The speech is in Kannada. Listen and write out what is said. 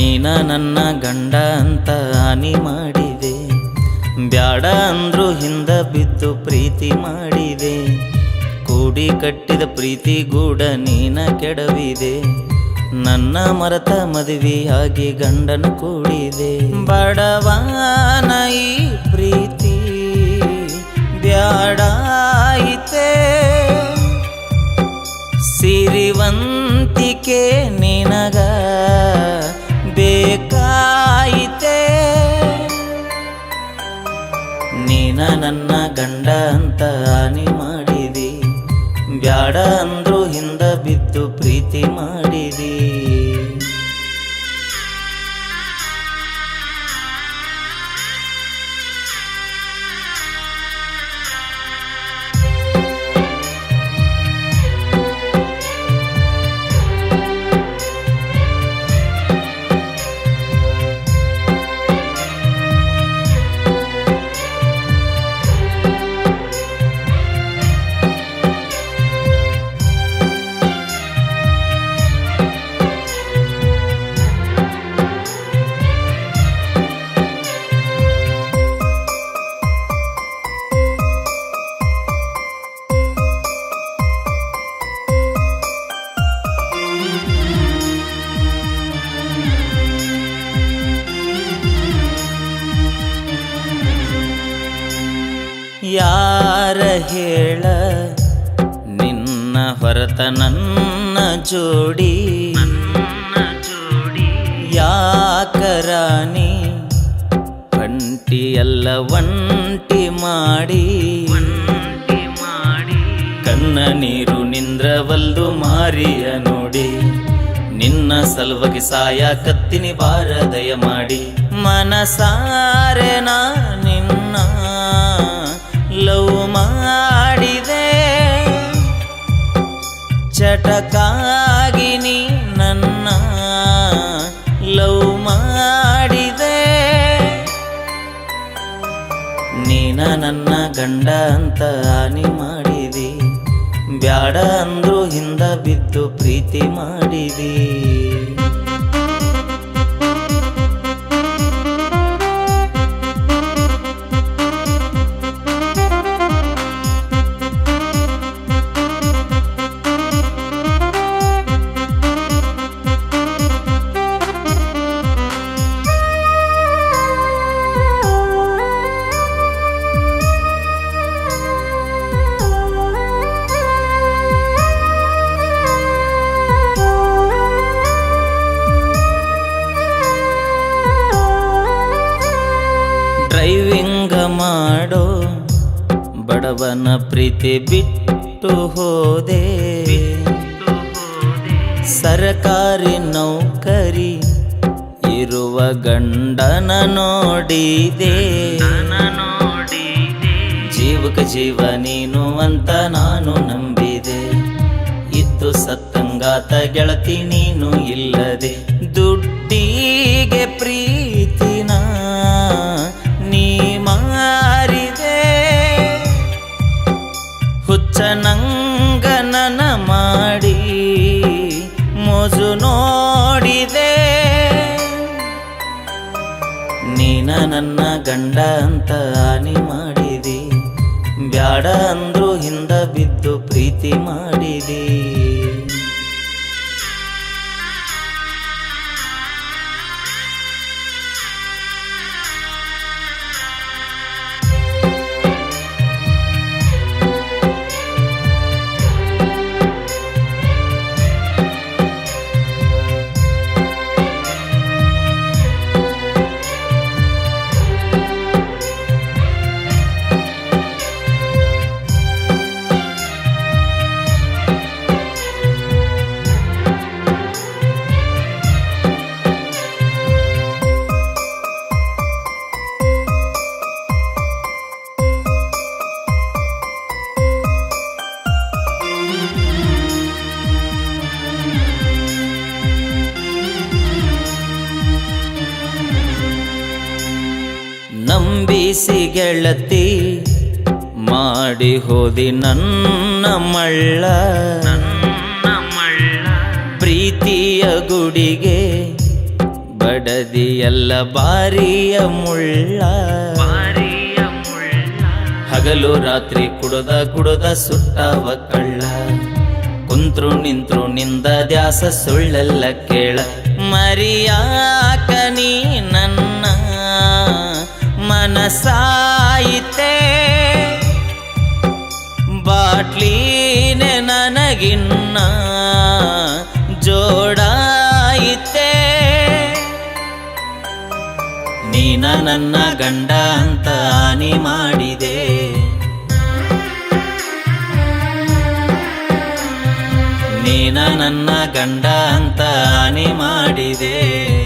ನೀನ ನನ್ನ ಗಂಡ ಅಂತ ಹಾನಿ ಮಾಡಿದೆ. ಬ್ಯಾಡ ಅಂದ್ರು ಹಿಂದ ಬಿದ್ದು ಪ್ರೀತಿ ಮಾಡಿದೆ. ಕೂಡಿ ಕಟ್ಟಿದ ಪ್ರೀತಿ ಗೂಡ ನೀನ ಕೆಡವಿದೆ. ನನ್ನ ಮರತ ಮದುವೆಯಾಗಿ ಗಂಡನ ಕೂಡಿದೆ. ಬಡವಾನ ಈ ಪ್ರೀತಿ ಬ್ಯಾಡಾಯಿತೆ ಸಿರಿವಂತಿಕೆ ನನ್ನ ಗಂಡ ಅಂತ ಹಾನಿ ಮಾಡಿದಿ. ಬ್ಯಾಡ ಅಂದ್ರು ಹಿಂದ ಬಿದ್ದು ಪ್ರೀತಿ ಮಾಡಿದಿ. ಯಾರ ಹೇಳ? ನಿನ್ನ ಹೊರತ ನನ್ನ ಜೋಡಿ. ಯಾಕರಾಣಿ ಎಲ್ಲ ಒಂಟಿ ಮಾಡಿ. ಕನ್ನ ನೀರು ನಿಂದ್ರವಲ್ಲು ಮಾರಿಯ ನೋಡಿ. ನಿನ್ನ ಸಲುವಾಗಿ ಸಾಯ ಕತ್ತಿನಿ ಬಾರದಯ ಮಾಡಿ ಮನಸಾರೆ ನಾ ನಿನ್ನ ಲವ್ ಮಾಡಿದೆ. ಚಟಕಾಗಿ ನೀ ನನ್ನ ಲವ್ ಮಾಡಿದೆ. ನೀನ ನನ್ನ ಗಂಡ ಅಂತ ಹಾನಿ ಮಾಡಿದಿ. ಬ್ಯಾಡ ಅಂದ್ರು ಹಿಂದ ಬಿದ್ದು ಪ್ರೀತಿ ಮಾಡಿದಿ. ಡ್ರೈವಿಂಗ್ ಮಾಡೋ ಬಡವನ ಪ್ರೀತಿ ಬಿಟ್ಟು ಹೋದೆ. ಸರ್ಕಾರಿ ನೌಕರಿ ಇರುವ ಗಂಡನ ನೋಡಿದೆ. ಜೀವಕ ಜೀವ ನೀನು ಅಂತ ನಾನು ನಂಬಿದೆ. ಇದ್ದು ಸತ್ತಂಗಾತ ಗೆಳತಿ ನೀನು ಇಲ್ಲದೆ ದುಡ್ಡಿಗೆ ಪ್ರೀತಿನ ನಂಗನನ ಮಾಡಿ ಮೋಜು ನೋಡಿದೆ. ನೀನ ನನ್ನ ಗಂಡ ಅಂತ ಹಾನಿ ಮಾಡಿದಿ. ಬ್ಯಾಡ ಅಂದ್ರು ನಂಬಿಸಿ ಗೆಳತಿ ಮಾಡಿ ಹೋದಿ ನನ್ನ ಮಳ್ಳ. ಪ್ರೀತಿಯ ಗುಡಿಗೆ ಬಡದಿ ಎಲ್ಲ ಬಾರಿಯ ಮುಳ್ಳ. ಹಗಲು ರಾತ್ರಿ ಕುಡದ ಕುಡದ ಸುಟ್ಟವ ಕಳ್ಳ. ಕುಂತ್ರು ನಿಂತ್ರು ನಿಂದ ದ್ಯಾಸ ಸುಳ್ಳೆಲ್ಲ ಕೇಳ. ಮರಿಯಾಕ ಮನಸಾಯಿತೆ ಬಾಟ್ಲೀನೆ ನನಗಿನ್ನ ಜೋಡಾಯಿತೆ. ನೀನ ನನ್ನ ಗಂಡ ಅಂತ ಹಾನಿ ಮಾಡಿದೆ. ನೀನ ನನ್ನ ಗಂಡ ಅಂತ ಹಾನಿ ಮಾಡಿದೆ.